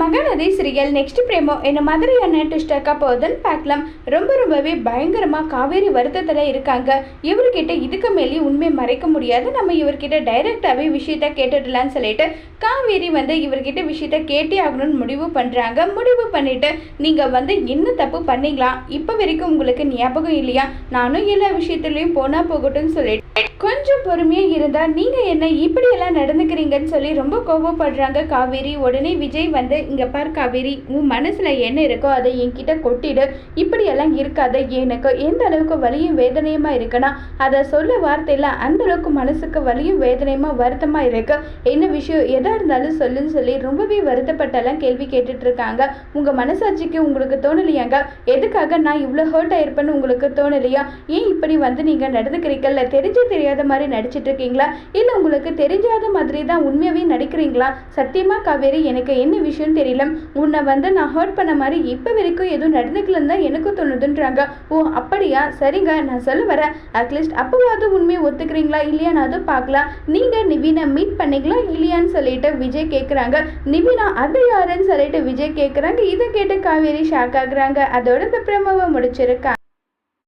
Mahanadi சிறியல் next பிரேமோ என்ன மாதிரியான ட்விஸ்டர்க்கா போகுதுன்னு பார்க்கலாம் ரொம்ப ரொம்பவே பயங்கரமாக காவேரி வருத்தத்தில் இருக்காங்க. இவர்கிட்ட இதுக்கு மேலே உண்மை மறைக்க முடியாது. நம்ம இவர்கிட்ட டைரெக்டாகவே விஷயத்த கேட்டுடலாம்னு சொல்லிட்டு காவேரி வந்து இவர்கிட்ட விஷயத்த கேட்டே ஆகணும்னு முடிவு பண்ணுறாங்க முடிவு பண்ணிட்டு நீங்கள் வந்து என்ன தப்பு பண்ணீங்களா? இப்போ வரைக்கும் உங்களுக்கு ஞாபகம் இல்லையா? நானும் எல்லா விஷயத்துலையும் போனால் போகட்டும்னு சொல்லிட்டு கொஞ்சம் பொறுமையாக இருந்தால் நீங்கள் என்ன இப்படியெல்லாம் நடந்துக்கிறீங்கன்னு சொல்லி ரொம்ப கோபப்படுறாங்க காவேரி. உடனே விஜய் வந்து இங்கே பார் காவேரி உன் மனசில் என்ன இருக்கோ அதை என்கிட்ட கொட்டிடு. இப்படியெல்லாம் இருக்காத. எனக்கு எந்த அளவுக்கு வலியும் வேதனையுமா இருக்குன்னா அதை சொல்ல வார்த்தையில் அந்த அளவுக்கு மனசுக்கு வலியும் வேதனையுமா வருத்தமாக இருக்கு. என்ன விஷயம்? எதாக இருந்தாலும் சொல்லுன்னு சொல்லி ரொம்பவே வருத்தப்பட்டெல்லாம் கேள்வி கேட்டுட்டு இருக்காங்க. உங்கள் மனசாட்சிக்கு உங்களுக்கு தோணலையாங்க? எதுக்காக நான் இவ்வளோ ஹர்ட் ஆயிருப்பேன்னு உங்களுக்கு தோணலையா? ஏன் இப்படி வந்து நீங்கள் நடந்துக்கிறீங்கல்ல? தெரிஞ்சு தெரியாது மாதிரி நடிச்சிட்டு இருக்கீங்களா இல்லை உங்களுக்கு தெரிஞ்சாத மாதிரி தான் உண்மையாகவே நடிக்கிறீங்களா? சத்தியமா காவேரி எனக்கு என்ன விஷயம்னு தெரியல. உன்னை வந்து நான் ஹர்ட் பண்ண மாதிரி இப்போ வரைக்கும் எதுவும் நடந்துக்கலன்னு தான் எனக்கும் தோணுதுன்றாங்க. ஓ அப்படியா? சரிங்க நான் சொல்ல வரேன். அட்லீஸ்ட் அப்போவாவது உண்மையை ஒத்துக்கிறீங்களா? இல்லையா நான் அதுவும் பார்க்கலாம் நீங்கள் நிவினை மீட் பண்ணீங்களா? இல்லையான்னு சொல்லிட்டு விஜய் கேட்குறாங்க நிவினா அது யாருன்னு சொல்லிட்டு விஜய் கேட்குறாங்க இதை கேட்டு காவேரி ஷாக் ஆகுறாங்க. அதோட இந்த பிரமவை முடிச்சிருக்கா